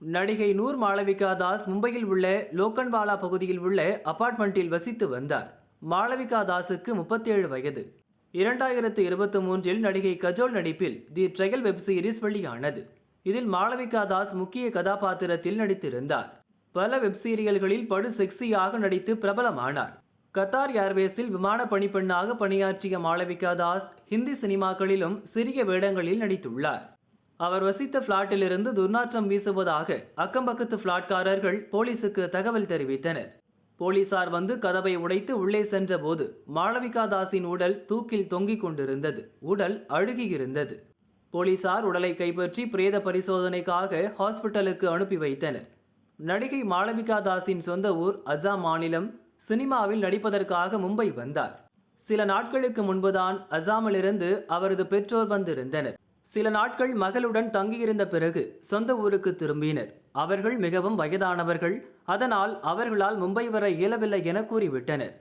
நடிகை நூர் மாளவிகா தாஸ் மும்பையில் உள்ள லோக்கன்வாலா பகுதியில் உள்ள அபார்ட்மெண்ட்டில் வசித்து வந்தார். மாளவிகா தாஸுக்கு முப்பத்தேழு வயது. இரண்டாயிரத்து இருபத்தி மூன்றில் நடிகை கஜோல் நடிப்பில் தி ட்ரையல் வெப் சீரிஸ் வெளியானது. இதில் மாளவிகா தாஸ் முக்கிய கதாபாத்திரத்தில் நடித்திருந்தார். பல வெப் சீரியல்களில் படு செக்ஸியாக நடித்து பிரபலமானார். கத்தார் ஏர்வேஸில் விமான பணிப்பெண்ணாக பணியாற்றிய மாளவிகா தாஸ் ஹிந்தி சினிமாக்களிலும் சிறிய வேடங்களில் நடித்துள்ளார். அவர் வசித்த பிளாட்டிலிருந்து துர்நாற்றம் வீசுவதாக அக்கம்பக்கத்து பிளாட்காரர்கள் போலீசுக்கு தகவல் தெரிவித்தனர். போலீசார் வந்து கதவை உடைத்து உள்ளே சென்றபோது மாளவிகா தாஸின் உடல் தூக்கில் தொங்கிக் கொண்டிருந்தது. உடல் அழுகியிருந்தது. போலீசார் உடலை கைப்பற்றி பிரேத பரிசோதனைக்காக ஹாஸ்பிட்டலுக்கு அனுப்பி வைத்தனர். நடிகை மாளவிகா தாஸின் சொந்த ஊர் அசாம் மாநிலம் சினிமாவில் நடிப்பதற்காக மும்பை வந்தார். சில நாட்களுக்கு முன்புதான் அசாமிலிருந்து அவரது பெற்றோர் வந்திருந்தனர். சில நாட்கள் மகளுடன் தங்கியிருந்த பிறகு சொந்த ஊருக்கு திரும்பினர். அவர்கள் மிகவும் வயதானவர்கள். அதனால் அவர்களால் மும்பை வர இயலவில்லை என கூறிவிட்டனர்.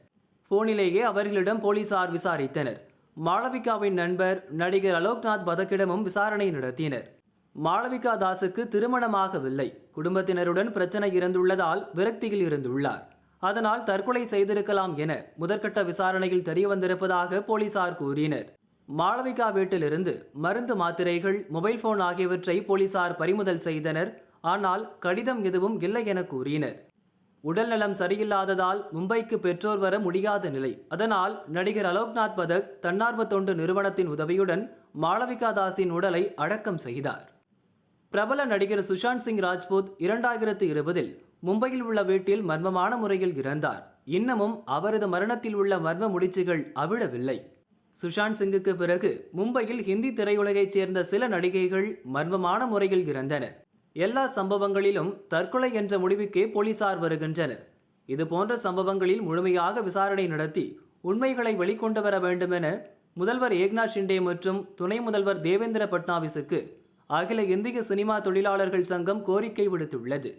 போனிலேயே அவர்களிடம் போலீசார் விசாரித்தனர். மாளவிகாவின் நண்பர் நடிகர் அலோக்நாத் பதக்கிடமும் விசாரணை நடத்தினர். மாளவிகா தாஸுக்கு திருமணமாகவில்லை. குடும்பத்தினருடன் பிரச்சனை இருந்துள்ளதால் விரக்தியில் இருந்துள்ளார். அதனால் தற்கொலை செய்திருக்கலாம் என முதற்கட்ட விசாரணையில் தெரியவந்திருப்பதாக போலீசார் கூறினர். மாளவிகா வீட்டிலிருந்து மருந்து மாத்திரைகள் மொபைல் போன் ஆகியவற்றை போலீசார் பறிமுதல் செய்தனர். ஆனால் கடிதம் எதுவும் இல்லை என கூறினர். உடல்நலம் சரியில்லாததால் மும்பைக்கு பெற்றோர் வர முடியாத நிலை. அதனால் நடிகர் அலோக்நாத் பதக் தன்னார்வ தொண்டு நிறுவனத்தின் உதவியுடன் மாளவிகா தாஸின் உடலை அடக்கம் செய்தார். பிரபல நடிகர் சுஷாந்த் சிங் ராஜ்பூத் இரண்டாயிரத்து இருபதில் மும்பையில் உள்ள வீட்டில் மர்மமான முறையில் இறந்தார். இன்னமும் அவரது மரணத்தில் உள்ள மர்ம முடிச்சுகள் அவிழவில்லை. சுஷாந்த் சிங்குக்கு பிறகு மும்பையில் ஹிந்தி திரையுலகைச் சேர்ந்த சில நடிகைகள் மர்மமான முறையில் இறந்தனர் எல்லா சம்பவங்களிலும் தற்கொலை என்ற முடிவுக்கே போலீசார் வருகின்றனர். இது போன்ற சம்பவங்களில் முழுமையாக விசாரணை நடத்தி உண்மைகளை வெளிக்கொண்டு வர வேண்டுமென முதல்வர் ஏக்நாத் ஷிண்டே மற்றும் துணை முதல்வர் தேவேந்திர பட்னாவிஸுக்கு அகில இந்திய சினிமா தொழிலாளர்கள் சங்கம் கோரிக்கை விடுத்துள்ளது.